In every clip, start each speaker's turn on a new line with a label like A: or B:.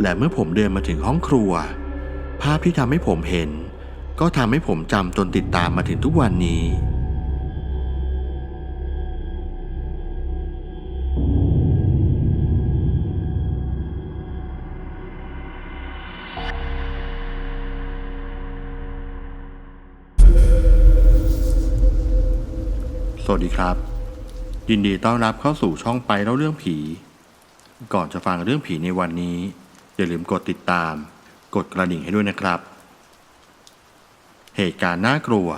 A: และเมื่อผมเดินมาถึงห้องครัว ภาพที่ทำให้ผมเห็น ก็ทำให้ผมจำจนติดตามมาถึงทุกวันนี้ สวัสดีครับ ยินดีต้อนรับเข้าสู่ช่องไปเล่าเรื่องผี ก่อนจะฟังเรื่องผีในวันนี้ อย่าลืมกดติดตาม กดกระดิ่งให้ด้วยนะครับ เหตุการณ์น่ากลัว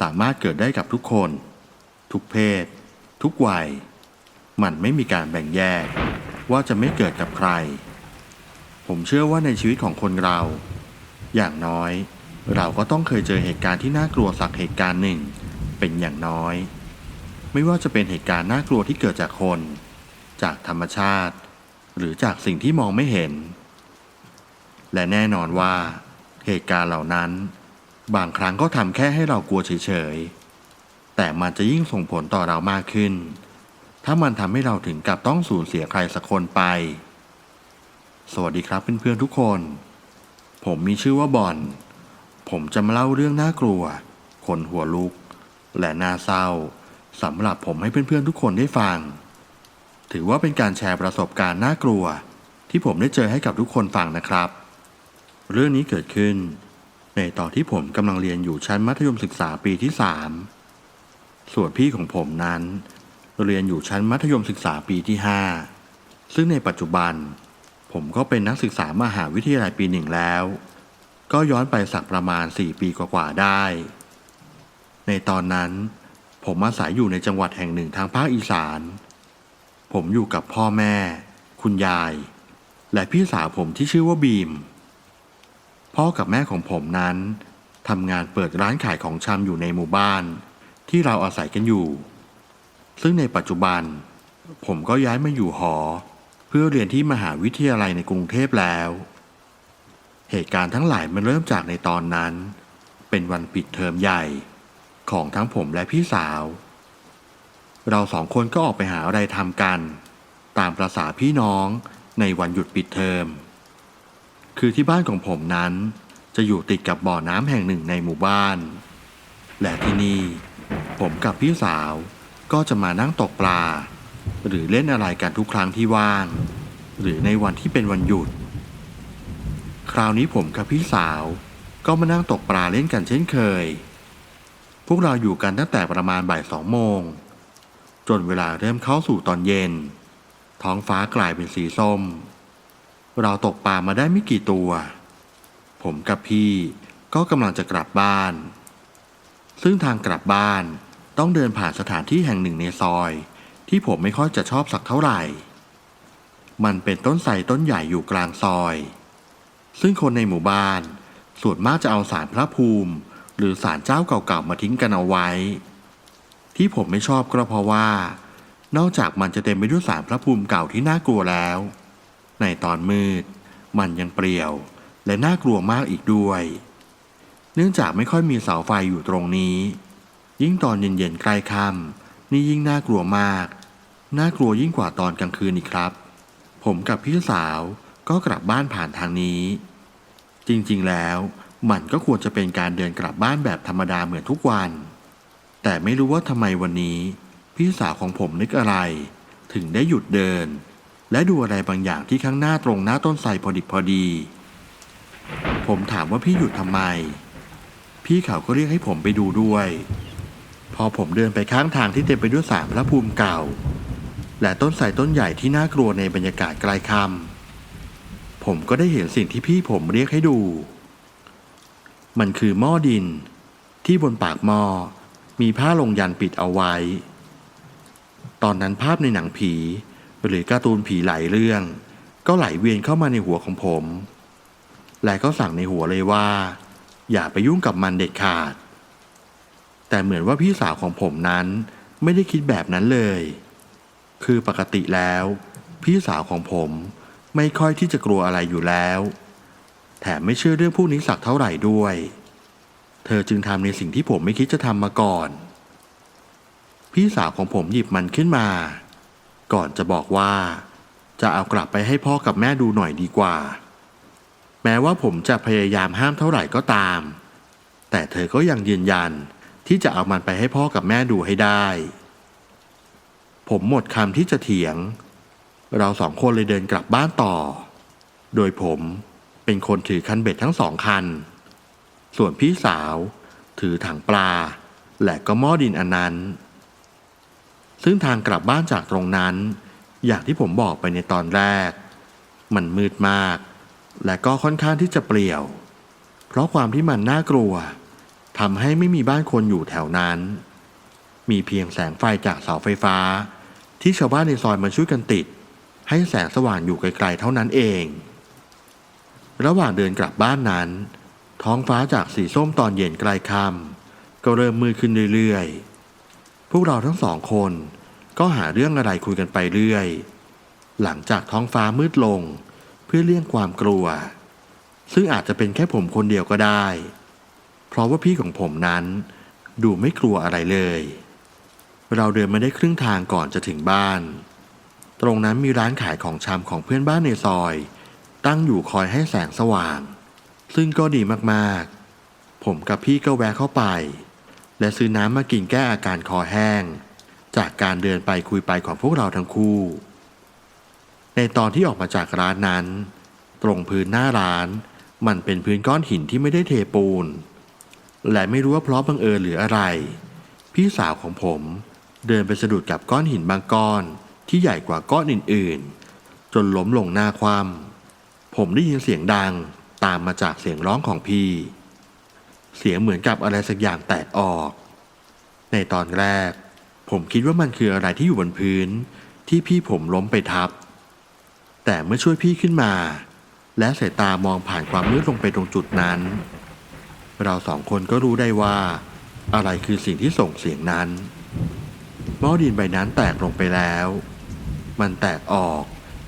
A: สามารถเกิดได้กับทุกคน ทุกเพศ ทุกวัย มันไม่มีการแบ่งแยก ว่าจะไม่เกิดกับใคร ผมเชื่อว่าในชีวิตของคนเรา อย่างน้อย เราก็ต้องเคยเจอเหตุการณ์ที่น่ากลัวสักเหตุการณ์หนึ่ง เป็นอย่างน้อย ไม่ว่าจะเป็นเหตุการณ์น่ากลัวที่เกิดจากคน จากธรรมชาติ หรือจากสิ่งที่มองไม่เห็น และแน่นอนว่าเหตุการณ์เหล่านั้น บางครั้งก็ทำแค่ให้เรากลัวเฉยๆ แต่มันจะยิ่งส่งผลต่อเรามากขึ้น ถ้ามันทำให้เราถึงกับต้องสูญเสียใครสักคนไป สวัสดีครับเพื่อนๆทุกคน ผมมีชื่อว่าบอน ผมจะมาเล่าเรื่องน่ากลัว คนหัวลุก และน่าเศร้าสำหรับผมให้เพื่อนๆทุกคนได้ฟัง ถือว่าเป็นการแชร์ประสบการณ์น่ากลัว ที่ผมได้เจอให้กับทุกคนฟังนะครับ เรื่องนี้เกิดขึ้น ในตอนที่ผมกำลังเรียนอยู่ชั้นมัธยมศึกษาปีที่3ส่วนพี่ของผมนั้น เรียนอยู่ชั้นมัธยมศึกษาปีที่5ซึ่งในปัจจุบัน ผมก็เป็นนักศึกษามหาวิทยาลัยปีหนึ่งแล้ว ก็ย้อนไปสักประมาณ4ปีกว่าๆได้ ในตอนนั้น ผมอาศัยอยู่ในจังหวัดแห่งหนึ่งทางภาคอีสาน ผมอยู่กับพ่อแม่ คุณยาย และพี่สาวผมที่ชื่อว่าบีม พ่อกับแม่ของผมนั้นทำงานเปิดร้านขายของชำอยู่ในหมู่บ้าน ที่เราอาศัยกันอยู่ ซึ่งในปัจจุบัน ผมก็ย้ายมาอยู่หอ เพื่อเรียนที่มหาวิทยาลัยในกรุงเทพแล้ว เหตุการณ์ทั้งหลายมันเริ่มจากในตอนนั้น เป็นวันปิดเทอมใหญ่ ของทั้งผมและพี่สาว เราสองคนก็ออกไปหาอะไรทำกัน ตามประษาพี่น้องในวันหยุดปิดเทอม คือที่บ้านของผมนั้นจะอยู่ติดกับบ่อน้ำแห่งหนึ่งในหมู่บ้าน และที่นี่ ผมกับพี่สาวก็จะมานั่งตกปลา หรือเล่นอะไรกันทุกครั้งที่ว่าง หรือในวันที่เป็นวันหยุด คราวนี้ผมกับพี่สาวก็มานั่งตกปลาเล่นกันเช่นเคย พวกเราอยู่กันตั้งแต่ประมาณบ่ายสองโมง จนเวลาเริ่มเข้าสู่ตอนเย็น ท้องฟ้ากลายเป็นสีส้ม เราตกปลามาได้ไม่กี่ตัว ผมกับพี่ก็กำลังจะกลับบ้าน ซึ่งทางกลับบ้านต้องเดินผ่านสถานที่แห่งหนึ่งในซอย ที่ผมไม่ค่อยจะชอบสักเท่าไหร่ มันเป็นต้นไทรต้นใหญ่อยู่กลางซอย ซึ่งคนในหมู่บ้านส่วนมากจะเอาสารพระภูมิ หรือสารเจ้าเก่าๆมาทิ้งกันเอาไว้ ที่ผมไม่ชอบก็เพราะว่า นอกจากมันจะเต็มไปด้วยสารพระภูมิเก่าที่น่ากลัวแล้ว ในตอนมืด มันยังเปลี่ยว และน่ากลัวมากอีกด้วย เนื่องจากไม่ค่อยมีเสาไฟอยู่ตรงนี้ ยิ่งตอนเย็นๆใกล้ค่ำนี่ยิ่งน่ากลัวมาก น่ากลัวยิ่งกว่าตอนกลางคืนอีกครับ ผมกับพี่สาวก็กลับบ้านผ่านทางนี้ จริงๆแล้วมันก็ควรจะเป็นการเดินกลับบ้านแบบธรรมดาเหมือนทุกวัน แต่ไม่รู้ว่าทำไมวันนี้ พี่สาวของผมนึกอะไร ถึงได้หยุดเดิน และดูอะไรบางอย่างที่ข้างหน้าตรงหน้าต้นไทรพอดิบพอดี ผมถามว่าพี่หยุดทำไม พี่เขาก็เรียกให้ผมไปดูด้วย พอผมเดินไปข้างทางที่เต็มไปด้วยสารพระภูมิเก่า และต้นไทรต้นใหญ่ที่น่ากลัวในบรรยากาศไกลคำผมก็ได้เห็นสิ่งที่พี่ผมเรียกให้ดู มันคือหม้อดิน ที่บนปากหม้อมีผ้าลงยันปิดเอาไว้ ตอนนั้นภาพในหนังผี หรือการ์ตูนผีหลายเรื่อง ก็ไหลเวียนเข้ามาในหัวของผม และก็สั่งในหัวเลยว่า อย่าไปยุ่งกับมันเด็ดขาด แต่เหมือนว่าพี่สาวของผมนั้นไม่ได้คิดแบบนั้นเลย คือปกติแล้ว พี่สาวของผมไม่ค่อยที่จะกลัวอะไรอยู่แล้ว แถมไม่เชื่อเรื่องพวกนี้สักเท่าไหร่ด้วย เธอจึงทำในสิ่งที่ผมไม่คิดจะทำมาก่อน พี่สาวของผมหยิบมันขึ้นมา ก่อนจะบอกว่า จะเอากลับไปให้พ่อกับแม่ดูหน่อยดีกว่า แม้ว่าผมจะพยายามห้ามเท่าไหร่ก็ตาม แต่เธอก็ยังยืนยันที่จะเอามันไปให้พ่อกับแม่ดูให้ได้ ผมหมดคำที่จะเถียง เราสองคนเลยเดินกลับบ้านต่อ โดยผมเป็นคนถือคันเบ็ดทั้งสองคัน ส่วนพี่สาว ถือถังปลา และก็หม้อดินอันนั้น ซึ่งทางกลับบ้านจากตรงนั้น อย่างที่ผมบอกไปในตอนแรก มันมืดมาก และก็ค่อนข้างที่จะเปลี่ยว เพราะความที่มันน่ากลัวทำให้ไม่มีบ้านคนอยู่แถวนั้น มีเพียงแสงไฟจากเสาไฟฟ้า ที่ชาวบ้านในซอยมาช่วยกันติด ให้แสงสว่างอยู่ไกลๆเท่านั้นเอง ระหว่างเดินกลับบ้านนั้น ท้องฟ้าจากสีส้มตอนเย็นใกล้ค่ำก็เริ่มมืดขึ้นเรื่อยๆ พวกเราทั้งสองคน ก็หาเรื่องอะไรคุยกันไปเรื่อย หลังจากท้องฟ้ามืดลง เพื่อเลี่ยงความกลัว ซึ่งอาจจะเป็นแค่ผมคนเดียวก็ได้ เพราะว่าพี่ของผมนั้น ดูไม่กลัวอะไรเลย เราเดินมาได้ครึ่งทางก่อนจะถึงบ้าน ตรงนั้นมีร้านขายของชำของเพื่อนบ้านในซอย ตั้งอยู่คอยให้แสงสว่าง ซึ่งก็ดีมากๆ ผมกับพี่ก็แวะเข้าไป และซื้อน้ำมากินแก้อาการคอแห้ง จากการเดินไปคุยไปของพวกเราทั้งคู่ ในตอนที่ออกมาจากร้านนั้น ตรงพื้นหน้าร้าน มันเป็นพื้นก้อนหินที่ไม่ได้เทปูน และไม่รู้ว่าเพราะบังเอิญหรืออะไร พี่สาวของผมเดินไปสะดุดกับก้อนหินบางก้อนที่ใหญ่กว่าก้อนอื่นๆ จนล้มลงหน้าคว่ำผมได้ยินเสียงดังตามมาจากเสียงร้องของพี่ เสียงเหมือนกับอะไรสักอย่างแตกออก ในตอนแรก ผมคิดว่ามันคืออะไรที่อยู่บนพื้น ที่พี่ผมล้มไปทับ แต่เมื่อช่วยพี่ขึ้นมา และสายตามองผ่านความมืดลงไปตรงจุดนั้น เราสองคนก็รู้ได้ว่า อะไรคือสิ่งที่ส่งเสียงนั้นหม้อดินใบนั้นแตกลงไปแล้ว มันแตกออก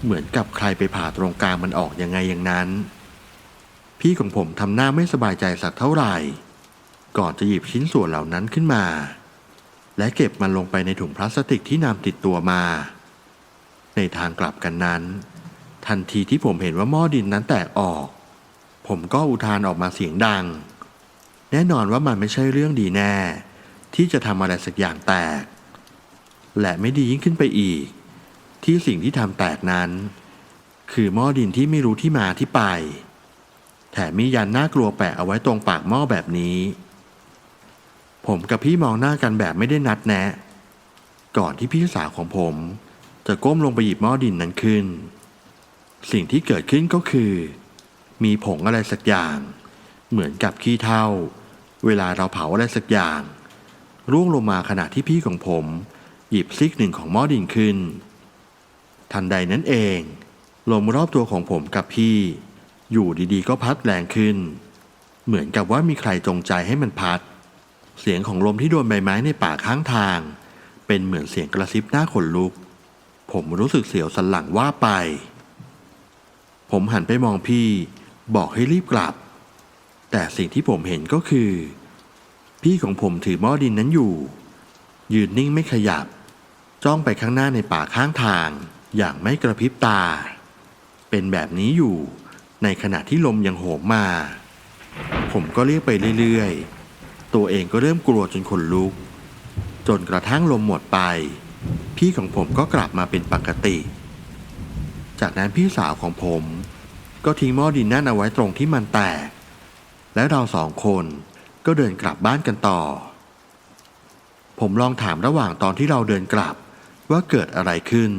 A: เหมือนกับใครไปผ่าตรงกลางมันออกยังไงอย่างนั้น พี่ของผมทำหน้าไม่สบายใจสักเท่าไหร่ ก่อนจะหยิบชิ้นส่วนเหล่านั้นขึ้นมา และเก็บมันลงไปในถุงพลาสติกที่นำติดตัวมา ในทางกลับกันนั้น ทันทีที่ผมเห็นว่าหม้อดินนั้นแตกออก ผมก็อุทานออกมาเสียงดัง แน่นอนว่ามันไม่ใช่เรื่องดีแน่ ที่จะทำอะไรสักอย่างแตก และไม่ดียิ่งขึ้นไปอีก ที่สิ่งที่ทำแตกนั้น คือหม้อดินที่ไม่รู้ที่มาที่ไป แถมมียันน่ากลัวแปะเอาไว้ตรงปากหม้อแบบนี้ ผมกับพี่มองหน้ากันแบบไม่ได้นัดแนะ ก่อนที่พี่สาวของผม จะก้มลงไปหยิบหม้อดินนั้นขึ้น สิ่งที่เกิดขึ้นก็คือ มีผงอะไรสักอย่าง เหมือนกับขี้เถ้า เวลาเราเผาอะไรสักอย่างร่วงลงมาขณะที่พี่ของผม หยิบซิกหนึ่งของหม้อดินขึ้น ทันใดนั้นเอง ลมรอบตัวของผมกับพี่ อยู่ดีๆ ก็พัดแรงขึ้น เหมือนกับว่ามีใครจงใจให้มันพัด เสียงของลมที่โดนใบไม้ในป่าข้างทาง เป็นเหมือนเสียงกระซิบหน้าขนลุก ผมรู้สึกเสียวสันหลังว่าไป ผมหันไปมองพี่ บอกให้รีบกลับ แต่สิ่งที่ผมเห็นก็คือ พี่ของผมถือหม้อดินนั้นอยู่ ยืนนิ่งไม่ขยับ จ้องไปข้างหน้าในป่าข้างทาง อย่างไม่กระพริบตา เป็นแบบนี้อยู่ ในขณะที่ลมยังโหมมา ผมก็เรียกไปเรื่อยๆ ตัวเองก็เริ่มกลัวจนขนลุก จนกระทั่งลมหมดไป พี่ของผมก็กลับมาเป็นปกติ จากนั้นพี่สาวของผมก็ทิ้งหม้อดินนั่นเอาไว้ตรงที่มันแตก และเราสองคนก็เดินกลับบ้านกันต่อ ผมลองถามระหว่างตอนที่เราเดินกลับว่าเกิดอะไรขึ้น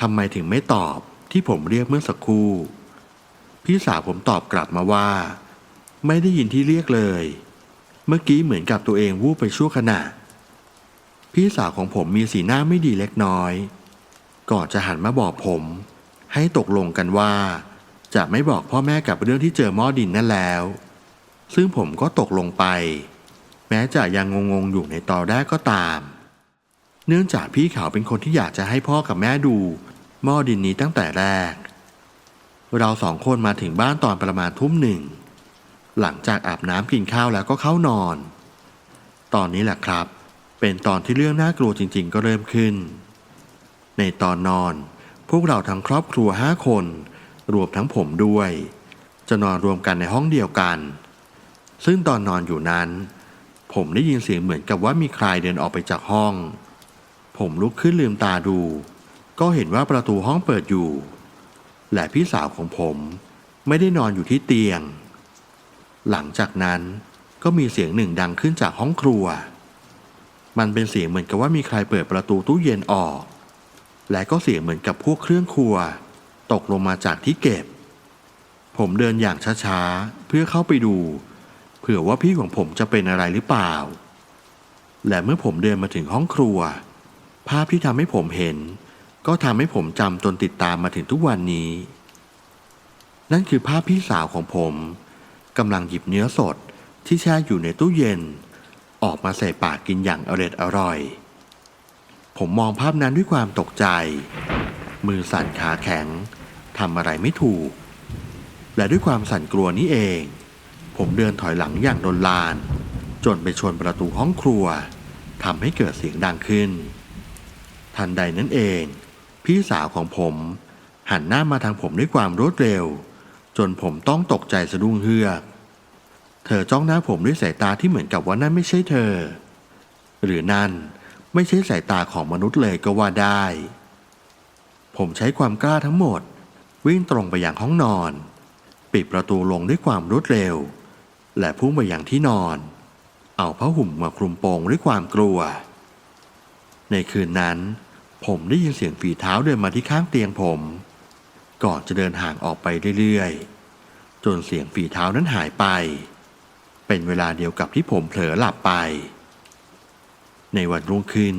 A: ทำไมถึงไม่ตอบที่ผมเรียกเมื่อสักครู่ พี่สาวผมตอบกลับมาว่า ไม่ได้ยินที่เรียกเลย เมื่อกี้เหมือนกับตัวเองวูบไปชั่วขณะ พี่สาวของผมมีสีหน้าไม่ดีเล็กน้อย ก่อนจะหันมาบอกผม ให้ตกลงกันว่า จะไม่บอกพ่อแม่กับเรื่องที่เจอหม้อดินนั่นแล้ว ซึ่งผมก็ตกลงไป แม้จะยังงงๆอยู่ในตอนแรกก็ตาม เนื่องจากพี่เขาเป็นคนที่อยากจะให้พ่อกับแม่ดูหม้อดินนี้ตั้งแต่แรก เราสองคนมาถึงบ้านตอนประมาณทุ่มหนึ่ง หลังจากอาบน้ำกินข้าวแล้วก็เข้านอน ตอนนี้แหละครับ เป็นตอนที่เรื่องน่ากลัวจริง ๆ ก็เริ่มขึ้น ในตอนนอนพวกเราทั้งครอบครัวห้าคน รวมทั้งผมด้วย จะนอนรวมกันในห้องเดียวกัน ซึ่งตอนนอนอยู่นั้น ผมได้ยินเสียงเหมือนกับว่ามีใครเดินออกไปจากห้อง ผมลุกขึ้นลืมตาดู ก็เห็นว่าประตูห้องเปิดอยู่ และพี่สาวของผมไม่ได้นอนอยู่ที่เตียง หลังจากนั้นก็มีเสียงหนึ่งดังขึ้นจากห้องครัว มันเป็นเสียงเหมือนกับว่ามีใครเปิดประตูตู้เย็นออก และก็เสียงเหมือนกับพวกเครื่องครัว ตกลงมาจากที่เก็บ ผมเดินอย่างช้าๆ เพื่อเข้าไปดู เผื่อว่าพี่ของผมจะเป็นอะไรหรือเปล่า และเมื่อผมเดินมาถึงห้องครัว ภาพที่ทำให้ผมเห็น ก็ทำให้ผมจำจนติดตามมาถึงทุกวันนี้ นั่นคือภาพพี่สาวของผมกำลังหยิบเนื้อสดที่แช่อยู่ในตู้เย็น ออกมาใส่ปากกินอย่างอร็ดอร่อย ผมมองภาพนั้นด้วยความตกใจ มือสั่นขาแข็งทำอะไรไม่ถูก และด้วยความสั่นกลัวนี้เอง ผมเดินถอยหลังอย่างโดนลาน จนไปชนประตูห้องครัวทำให้เกิดเสียงดังขึ้น ทันใดนั้นเอง พี่สาวของผม หันหน้ามาทางผมด้วยความรวดเร็ว จนผมต้องตกใจสะดุ้งเฮือกเธอจ้องหน้าผมด้วยสายตาที่เหมือนกับว่านั่นไม่ใช่เธอ หรือนั่นไม่ใช่สายตาของมนุษย์เลยก็ว่าได้ ผมใช้ความกล้าทั้งหมด วิ่งตรงไปยังห้องนอน ปิดประตูลงด้วยความรวดเร็ว และพุ่งไปยังที่นอน เอาผ้าห่มมาคลุมโปงด้วยความกลัว ในคืนนั้น ผมได้ยินเสียงฝีเท้าเดินมาที่ข้างเตียงผม ก่อนจะเดินห่างออกไปเรื่อยๆ จนเสียงฝีเท้านั้นหายไป เป็นเวลาเดียวกับที่ผมเผลอหลับไป ในวันรุ่งขึ้น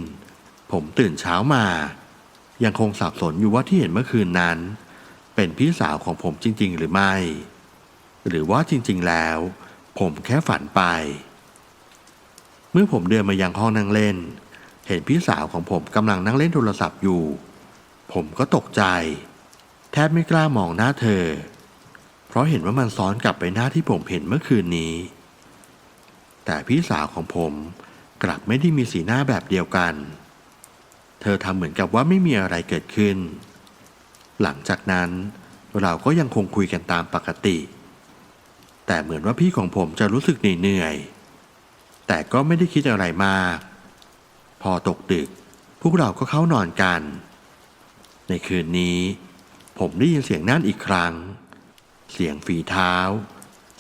A: ผมตื่นเช้ามา ยังคงสับสนอยู่ว่าที่เห็นเมื่อคืนนั้น เป็นพี่สาวของผมจริง ๆ หรือไม่ หรือว่าจริง ๆ แล้ว ผมแค่ฝันไป เมื่อผมเดินมายังห้องนั่งเล่น เห็นพี่สาวของผมกำลังนั่งเล่นโทรศัพท์อยู่ ผมก็ตกใจ แทบไม่กล้ามองหน้าเธอ เพราะเห็นว่ามันซ้อนกลับไปหน้าที่ผมเห็นเมื่อคืนนี้ แต่พี่สาวของผมกลับไม่ได้มีสีหน้าแบบเดียวกัน เธอทำเหมือนกับว่าไม่มีอะไรเกิดขึ้น หลังจากนั้นเราก็ยังคงคุยกันตามปกติ แต่เหมือนว่าพี่ของผมจะรู้สึกเหนื่อย แต่ก็ไม่ได้คิดอะไรมาก พอตกดึก พวกเราก็เข้านอนกัน ในคืนนี้ ผมได้ยินเสียงนั่นอีกครั้ง เสียงฝีเท้า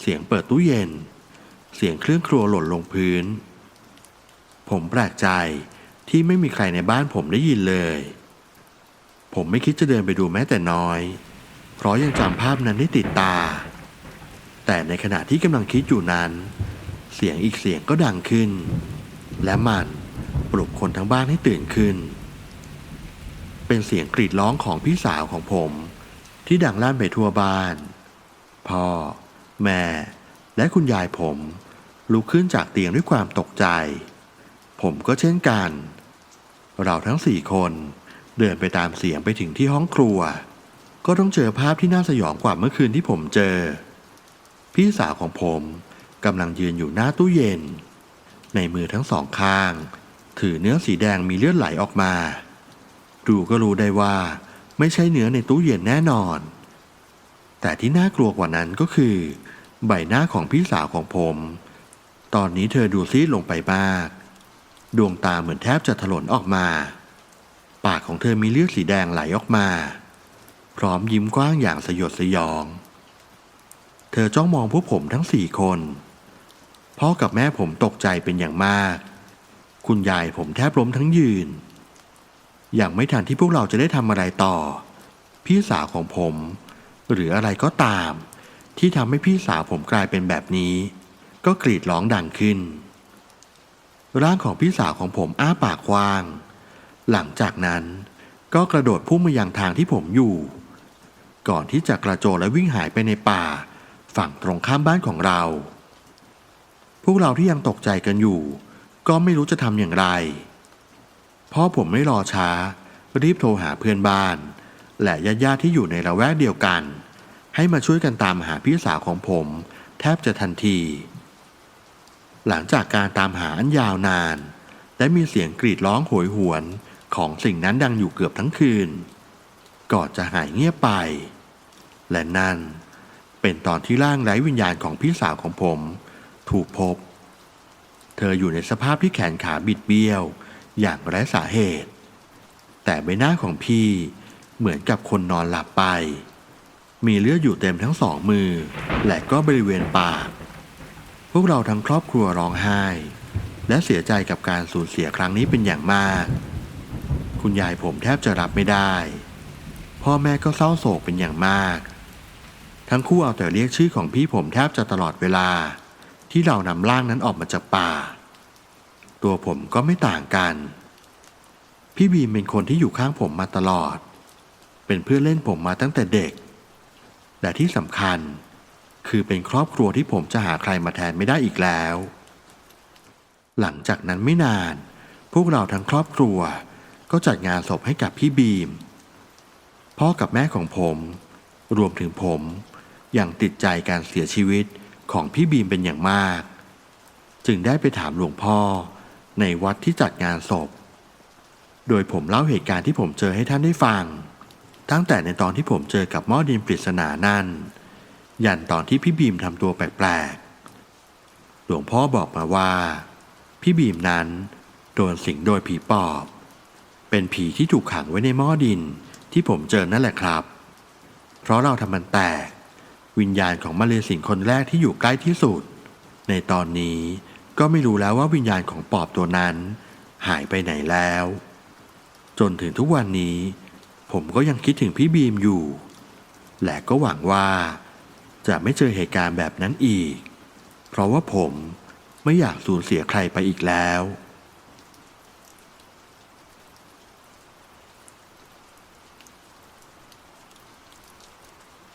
A: เสียงเปิดตู้เย็น เสียงเครื่องครัวหล่นลงพื้น ผมแปลกใจที่ไม่มีใครในบ้านผมได้ยินเลย ผมไม่คิดจะเดินไปดูแม้แต่น้อย เพราะยังจำภาพนั้นได้ติดตา แต่ในขณะที่กำลังคิดอยู่นั้น เสียงอีกเสียงก็ดังขึ้น และมัน ปลุกคนทั้งบ้านให้ตื่นขึ้น เป็นเสียงกรีดร้องของพี่สาวของผม ที่ดังลั่นไปทั่วบ้าน พ่อ แม่ และคุณยายผม ลุกขึ้นจากเตียงด้วยความตกใจ ผมก็เช่นกัน เราทั้งสี่คนเดินไปตามเสียงไปถึงที่ห้องครัว ก็ต้องเจอภาพที่น่าสยองกว่าเมื่อคืนที่ผมเจอ พี่สาวของผมกำลังยืนอยู่หน้าตู้เย็น ในมือทั้งสองข้าง ถือเนื้อสีแดงมีเลือดไหลออกมา ดูก็รู้ได้ว่า ไม่ใช่เนื้อในตู้เย็นแน่นอน แต่ที่น่ากลัวกว่านั้นก็คือ ใบหน้าของพี่สาวของผม ตอนนี้เธอดูซีดลงไปมาก ดวงตาเหมือนแทบจะถลนออกมา ปากของเธอมีเลือดสีแดงไหลออกมา พร้อมยิ้มกว้างอย่างสยดสยอง เธอจ้องมองพวกผมทั้งสี่คนพ่อกับแม่ผมตกใจเป็นอย่างมาก คุณยายผมแทบล้มทั้งยืน อย่างไม่ทันที่พวกเราจะได้ทำอะไรต่อ พี่สาวของผม หรืออะไรก็ตาม ที่ทำให้พี่สาวผมกลายเป็นแบบนี้ ก็กรีดร้องดังขึ้น ร่างของพี่สาวของผมอ้าปากกว้าง หลังจากนั้นก็กระโดดพุ่งมายังทางที่ผมอยู่ ก่อนที่จะกระโจนและวิ่งหายไปในป่า ฝั่งตรงข้ามบ้านของเรา พวกเราที่ยังตกใจกันอยู่ ก็ไม่รู้จะทำอย่างไรพ่อผมไม่รอช้า รีบโทรหาเพื่อนบ้าน และญาติๆที่อยู่ในละแวกเดียวกัน ให้มาช่วยกันตามหาพี่สาวของผม แทบจะทันที หลังจากการตามหาอันยาวนาน และมีเสียงกรีดร้องโหยหวนของสิ่งนั้นดังอยู่เกือบทั้งคืนก่อนจะหายเงียบไป และนั่นเป็นตอนที่ร่างไร้วิญญาณของพี่สาวของผม ถูกพบ เธออยู่ในสภาพที่แขนขาบิดเบี้ยว อย่างไร้สาเหตุ แต่ใบหน้าของพี่เหมือนกับคนนอนหลับไป มีเลือดอยู่เต็มทั้งสองมือ และก็บริเวณปาก พวกเราทั้งครอบครัวร้องไห้ และเสียใจกับการสูญเสียครั้งนี้เป็นอย่างมาก คุณยายผมแทบจะรับไม่ได้ พ่อแม่ก็เศร้าโศกเป็นอย่างมาก ทั้งคู่เอาแต่เรียกชื่อของพี่ผมแทบจะตลอดเวลา ที่เรานำร่างนั้นออกมาจากป่า ตัวผมก็ไม่ต่างกัน พี่บีมเป็นคนที่อยู่ข้างผมมาตลอด เป็นเพื่อนเล่นผมมาตั้งแต่เด็กและที่สำคัญคือเป็นครอบครัวที่ผมจะหาใครมาแทนไม่ได้อีกแล้ว หลังจากนั้นไม่นาน พวกเราทั้งครอบครัวก็จัดงานศพให้กับพี่บีม พ่อกับแม่ของผม รวมถึงผมยังติดใจการเสียชีวิต ของพี่บีมเป็นอย่างมาก จึงได้ไปถามหลวงพ่อในวัดที่จัดงานศพ โดยผมเล่าเหตุการณ์ที่ผมเจอให้ท่านได้ฟัง ตั้งแต่ในตอนที่ผมเจอกับหม้อดินปริศนานั่น ยันตอนที่พี่บีมทำตัวแปลกๆ หลวงพ่อบอกมาว่า พี่บีมนั้นโดนสิงโดยผีปอบ เป็นผีที่ถูกขังไว้ในหม้อดินที่ผมเจอนั่นแหละครับ เพราะเราทำมันแตก วิญญาณของมาเลสิงคนแรกที่อยู่ใกล้ที่สุด ในตอนนี้ก็ไม่รู้แล้วว่าวิญญาณของปอบตัวนั้น หายไปไหนแล้ว จนถึงทุกวันนี้ ผมก็ยังคิดถึงพี่บีมอยู่ และก็หวังว่าจะไม่เจอเหตุการณ์แบบนั้นอีก เพราะว่าผมไม่อยากสูญเสียใครไปอีกแล้ว